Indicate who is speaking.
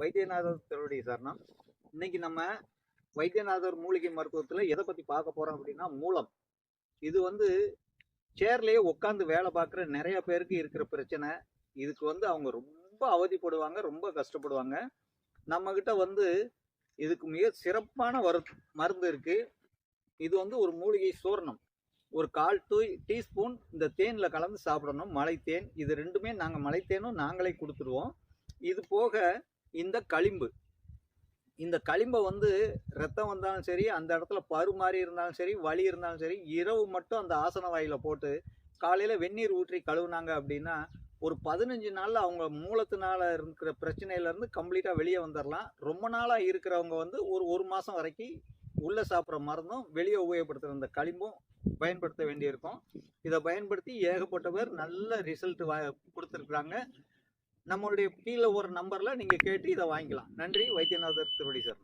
Speaker 1: வைத்தியநாதர் திருவடி சரணம் இன்னைக்கு நம்ம வைத்தியநாதர் மூலிகை மருத்துவத்தில் எதை பற்றி பார்க்க போகிறோம் அப்படின்னா மூலம். இது வந்து சேர்லேயே உட்காந்து வேலை பார்க்குற நிறைய பேருக்கு இருக்கிற பிரச்சனை. இதுக்கு வந்து அவங்க ரொம்ப அவதிப்படுவாங்க ரொம்ப கஷ்டப்படுவாங்க. நம்மக்கிட்ட வந்து இதுக்கு மிக சிறப்பான வரு மருந்து இருக்குது இது வந்து ஒரு மூலிகை சூர்ணம். ஒரு கால் டூ டீஸ்பூன் இந்த தேனில் கலந்து சாப்பிடணும். மலை தேன் இது ரெண்டுமே நாங்கள் மலை தேனும் நாங்களே கொடுத்துருவோம் இது போக இந்த களிம்பு. இந்த களிம்பை வந்து ரத்தம் வந்தாலும் சரி அந்த இடத்துல பரு மாதிரி இருந்தாலும் சரி வலி இருந்தாலும் சரி இரவு மட்டும் அந்த ஆசன வாயில் போட்டு காலையில் வெந்நீர் ஊற்றி கழுவுனாங்க அப்படின்னா ஒரு பதினஞ்சு நாளில் அவங்க மூலத்தினால இருக்கிற பிரச்சனையிலேருந்து கம்ப்ளீட்டாக வெளியே வந்துடலாம் ரொம்ப நாளாக இருக்கிறவங்க வந்து ஒரு ஒரு மாதம் வரைக்கும் உள்ளே சாப்பிட்ற மருந்தும் வெளியே உபயோகப்படுத்துகிற இந்த களிம்பும் பயன்படுத்த வேண்டியிருக்கும். இதை பயன்படுத்தி ஏகப்பட்ட பேர் நல்ல ரிசல்ட் வா கொடுத்துருக்குறாங்க. நம்மளுடைய கீழே ஒரு நம்பரில் நீங்கள் கேட்டு இதை வாங்கிக்கலாம். நன்றி வைத்தியநாதர் திருவடி சார்.